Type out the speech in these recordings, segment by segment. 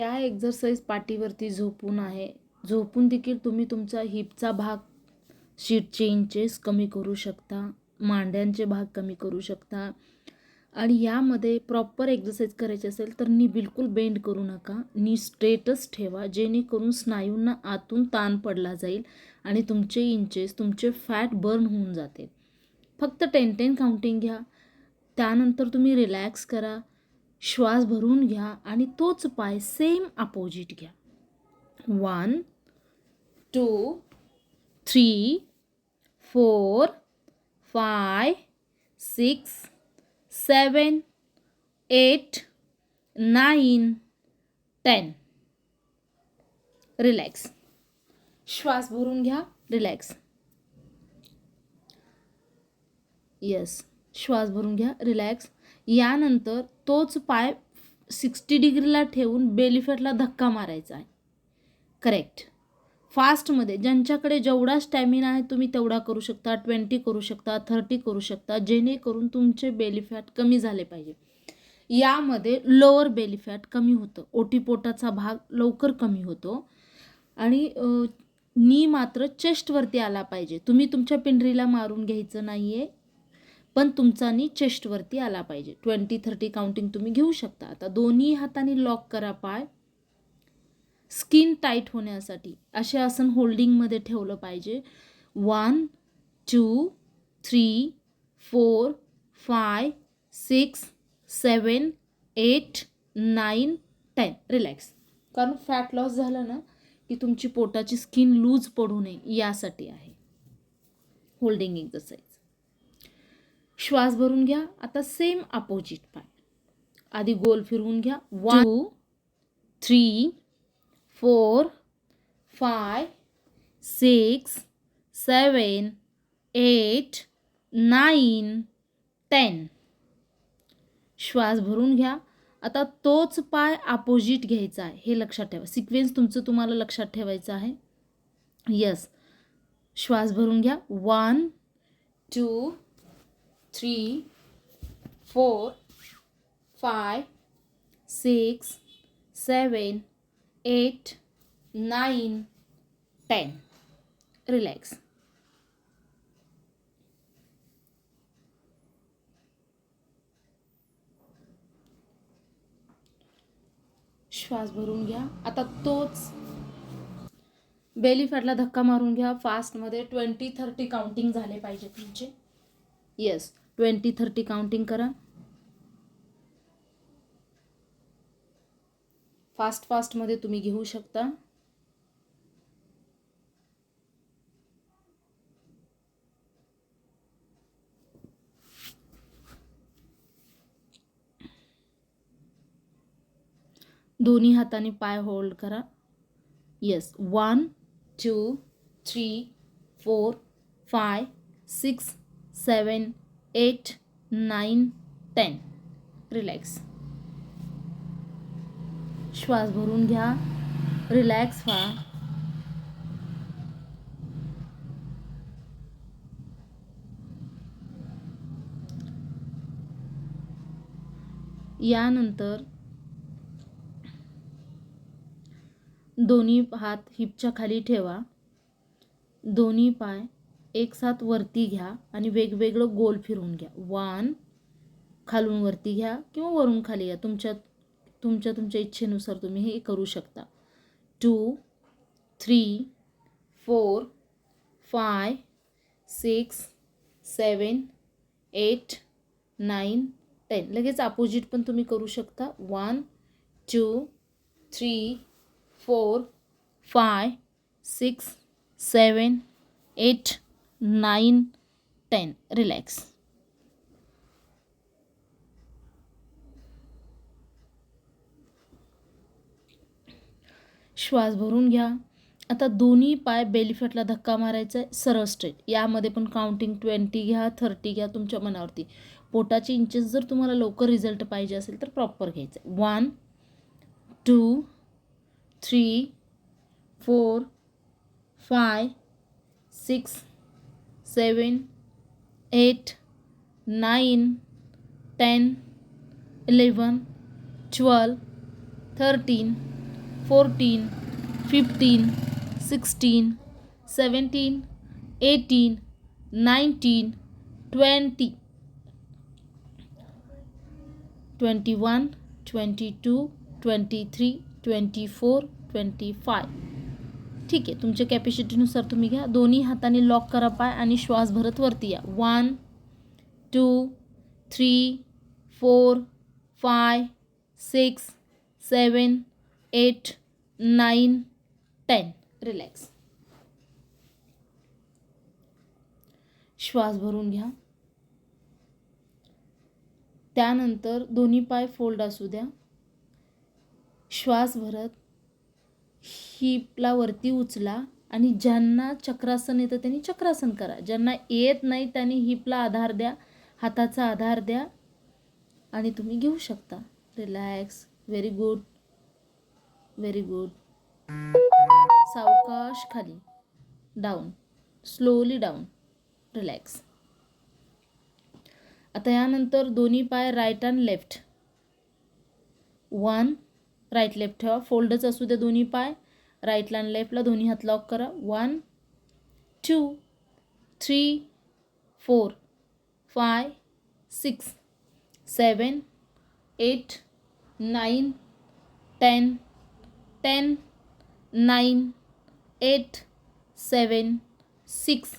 त्या एक्झरसाईज पाठीवरती झोपून आहे. झोपून देखील तुम्ही तुमचा हिपचा भाग शीटचे इंचेस कमी करू शकता मांड्यांचे भाग कमी करू शकता. आणि यामध्ये प्रॉपर एक्झरसाईज करायची असेल तर नी बिलकुल बेंड करू नका. नी स्ट्रेटच ठेवा जेणेकरून स्नायूंना आतून ताण पडला जाईल आणि तुमचे इंचेस तुमचे फॅट बर्न होऊन जाते फक्त टेन टेन काउंटिंग घ्या. त्यानंतर तुम्ही रिलॅक्स करा. श्वास भरून घ्या आणि तोच पाय सेम अपोजिट घ्या. One two three four five six seven eight nine ten relax श्वास भरून घ्या. रिलॅक्स येस श्वास भरून घ्या. रिलॅक्स यानंतर तोच पाय सिक्स्टी डिग्रीला ठेवून बेलिफॅटला धक्का मारायचा आहे. करेक्ट फास्टमध्ये ज्यांच्याकडे जेवढा स्टॅमिना आहे तुम्ही तेवढा करू शकता ट्वेंटी करू शकता थर्टी करू शकता जेणेकरून तुमचे बेलिफॅट कमी झाले पाहिजे. यामध्ये लोअर बेलीफॅट कमी होतं. ओटीपोटाचा भाग लवकर कमी होतो. आणि नी मात्र चेस्टवरती आला पाहिजे. तुम्ही तुमच्या पिंढरीला मारून घ्यायचं नाही आहे पण तुमचा नी चेस्टवरती आला पाहिजे. ट्वेंटी थर्टी काउंटिंग तुम्ही घेऊ शकता. आता दोन्ही हाताने लॉक करा पाय. स्किन टाईट होण्यासाठी असे आसन होल्डिंगमध्ये ठेवलं पाहिजे. One two three four five six seven eight nine ten. Relax. कारण फॅट लॉस झालं ना की तुमची पोटाची स्किन लूज पडू नये यासाठी आहे. होल्डिंग एक्झरसाईज श्वास भरून घ्या. आता सेम अपोजिट पाय. आधी गोल फिरवून घ्या. One two three four five six seven eight nine ten श्वास भरून घ्या. आता तोच पाय अपोजिट घ्यायचा आहे. हे लक्षात ठेवा. सिक्वेन्स तुमचं तुम्हाला लक्षात ठेवायचं आहे. यस श्वास भरून घ्या. One two three four five six seven eight nine ten relax श्वास भरून घ्या. आता तोच बेली फॅटला धक्का मारून घ्या. फास्टमध्ये ट्वेंटी थर्टी काउंटिंग झाले पाहिजे तुमचे. येस ट्वेंटी थर्टी काउंटिंग करा. फास्ट फास्टमध्ये तुम्ही घेऊ शकता. दोन्ही हाताने पाय होल्ड करा. Yes one two three four five six seven eight nine ten. Relax. श्वास भरून घ्या. रिलॅक्स व्हा. यानंतर दोन्ही हात हिपच्या खाली ठेवा. दोन्ही पाय एक साथ वरती घ्या आणि वेगवेगळं गोल फिरवून घ्या. वन खालून वरती घ्या किंवा वरून खाली घ्या. तुमच्या तुमच्या तुमच्या इच्छेनुसार तुम्ही हे करू शकता. Two three four five six seven eight nine ten. लगेच अपोजिट पण तुम्ही करू शकता. One two three four five six seven eight nine ten. Relax. श्वास भरून घ्या. आता दोन्ही पाय बेलिफॅटला धक्का मारायचा आहे सरळ स्ट्रेट यामध्ये पण काउंटिंग ट्वेंटी घ्या थर्टी घ्या तुमच्या मनावरती. पोटाचे इंचेस जर तुम्हाला लवकर रिझल्ट पाहिजे असेल तर प्रॉपर घ्यायचं आहे one two three four five six seven eight nine ten eleven twelve thirteen fourteen fifteen sixteen seventeen eighteen nineteen twenty twenty one twenty two twenty three twenty four twenty five ठीक आहे तुमच्या कॅपॅसिटीनुसार तुम्ही घ्या. दोन्ही हाताने lock करा पाय आणि श्वास भरत वरती या. One two three four five six seven eight nine ten relax श्वास भरून घ्या. त्यानंतर दोन्ही पाय फोल्ड असू द्या. श्वास भरत हिपला वरती उचला आणि ज्यांना चक्रासन येतं त्यांनी चक्रासन करा. ज्यांना येत नाही त्यांनी हिपला आधार द्या हाताचा आधार द्या आणि तुम्ही घेऊ शकता. Relax very good very good सावकाश खाली. डाऊन स्लोली डाऊन रिलॅक्स आता यानंतर दोन्ही पाय right and left one right left ठेवा. फोल्डच असू द्या दोन्ही पाय. राईटला आणि लेफ्टला दोन्ही हात लॉक करा. One two three four five six seven eight nine ten ten nine eight seven six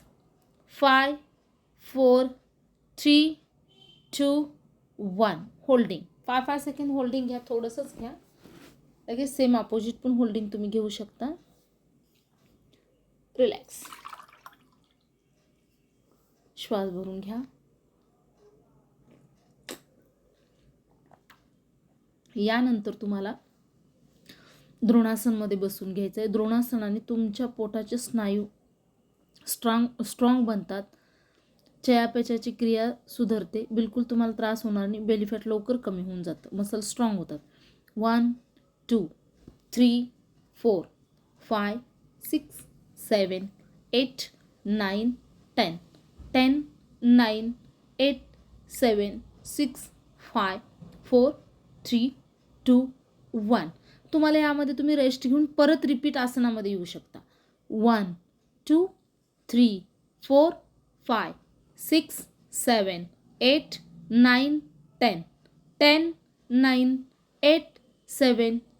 five four three two one holding five five second holding घ्या. थोडंसंच घ्या. लगेच सेम अपोजिट पण होल्डिंग तुम्ही घेऊ शकता. रिलॅक्स श्वास भरून घ्या. यानंतर तुम्हाला द्रोणासनमध्ये बसून घ्यायचं आहे द्रोणासनाने तुमच्या पोटाचे स्नायू स्ट्रॉंग स्ट्रॉंग बनतात. चयापचयाची क्रिया सुधारते. बिलकुल तुम्हाला त्रास होणार नाही. बेलिफॅट लवकर कमी होऊन जातं. मसल स्ट्रॉंग होतात. One two three four five six seven eight nine ten ten nine eight seven six five four three two one तुम्हाला यामध्ये तुम्ही रेस्ट घेऊन परत रिपीट आसनामध्ये येऊ शकता. One two three four five six seven eight nine ten ten nine eight seven